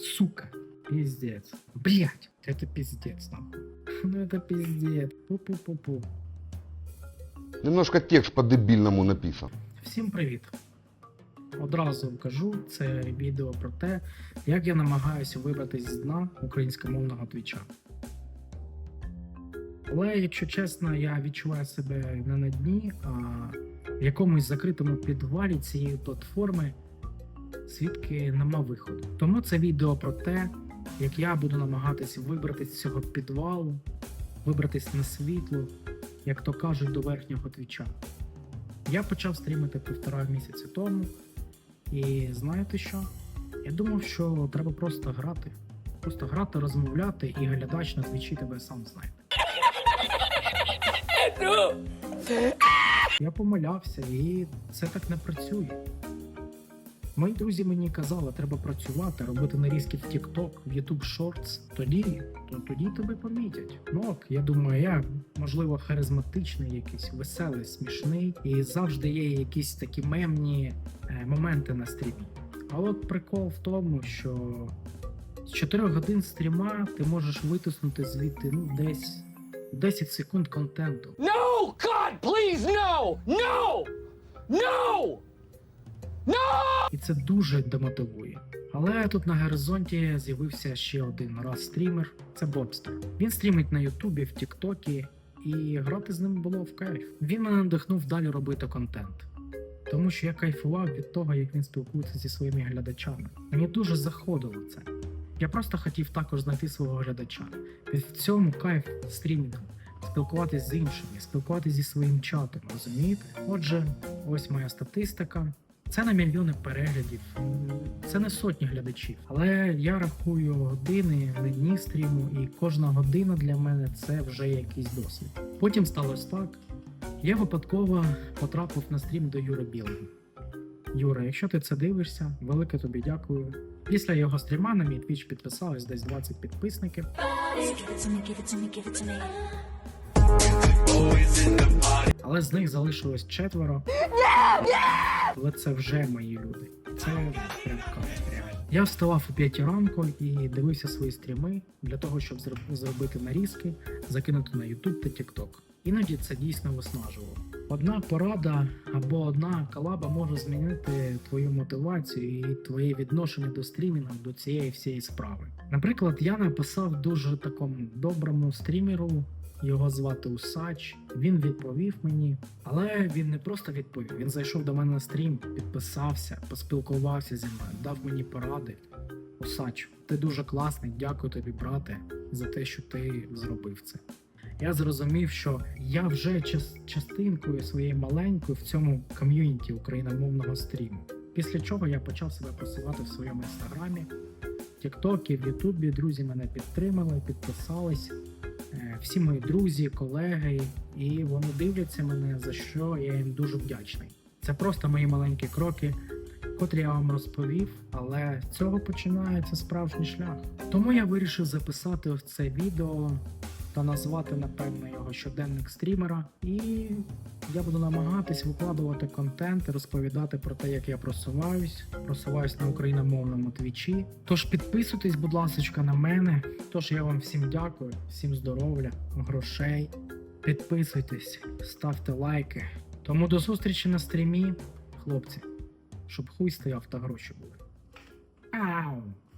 сука, пиздец. Блять, это пиздец, нахуй. Ну это пиздец. Пу-пу-пу-пу. Немножко текст по-дебільному написан. Всім привіт! Одразу кажу, це відео про те, як я намагаюся вибратись з дна українськомовного твіча. Але, якщо чесно, я відчуваю себе не на дні, а в якомусь закритому підвалі цієї платформи, звідки нема виходу. Тому це відео про те, як я буду намагатися вибратись з цього підвалу, вибратись на світло, як то кажуть, до верхнього твіча. Я почав стрімити півтора місяці тому, і знаєте що? Я думав, що треба просто грати. Просто грати, розмовляти, і глядач на твічі тебе сам знайде. Я помилявся, і це так не працює. Мої друзі мені казали, треба працювати, робити нарізки в TikTok, в YouTube Shorts. Тоді, то тоді тебе помітять. Ну ок, я думаю, я можливо харизматичний, якийсь веселий, смішний, і завжди є якісь такі мемні е, моменти на стрімі. А от прикол в тому, що з 4 годин стріма ти можеш витиснути звідти ну десь 10 секунд контенту. No! God, please, no! No! No! І це дуже демотивує. Але тут на горизонті з'явився ще один раз стрімер. Це Бобстер. Він стрімить на Ютубі, в Тіктокі, і грати з ним було в кайф. Він мене надихнув далі робити контент. Тому що я кайфував від того, як він спілкується зі своїми глядачами. Мені дуже заходило це. Я просто хотів також знайти свого глядача. І в цьому кайф стрімінгу. Спілкуватись з іншими, спілкуватись зі своїм чатом, розумієте? Отже, ось моя статистика. Це на мільйони переглядів, це не сотні глядачів. Але я рахую години, не дні стріму, і кожна година для мене це вже якийсь досвід. Потім сталося так. Я випадково потрапив на стрім до Юри Білого. Юра, якщо ти це дивишся, велике тобі дякую. Після його стріма на мій твіч підписалось десь 20 підписників. Але з них залишилось четверо. Але це вже мої люди. Це прям кайф. Я вставав о 5 ранку і дивився свої стріми для того, щоб зробити нарізки, закинути на YouTube та TikTok. Іноді це дійсно виснажувало. Одна порада або одна колаба може змінити твою мотивацію і твоє відношення до стрімінгу, до цієї всієї справи. Наприклад, я написав дуже такому доброму стрімеру, його звати Усач. Він відповів мені, але він не просто відповів. Він зайшов до мене на стрім, підписався, поспілкувався зі мною, дав мені поради. Усач, ти дуже класний, дякую тобі, брате, за те, що ти зробив це. Я зрозумів, що я вже час- частинкою своєї маленької в цьому ком'юніті україномовного стріму. Після чого я почав себе просувати в своєму інстаграмі, Тіктокі, в Ютубі. Друзі мене підтримали, підписались. Е, Всі мої друзі, колеги, і вони дивляться мене, за що я їм дуже вдячний. Це просто мої маленькі кроки, котрі я вам розповів, але з цього починається справжній шлях. Тому я вирішив записати ось це відео та назвати, напевно, його щоденник стрімера. І я буду намагатись викладувати контент, розповідати про те, як я просуваюсь, просуваюсь на україномовному твічі. Тож підписуйтесь, будь ласка, на мене. Тож я вам всім дякую, всім здоров'я, грошей. Підписуйтесь, ставте лайки. Тому до зустрічі на стрімі, хлопці, щоб хуй стояв та гроші були. Ау!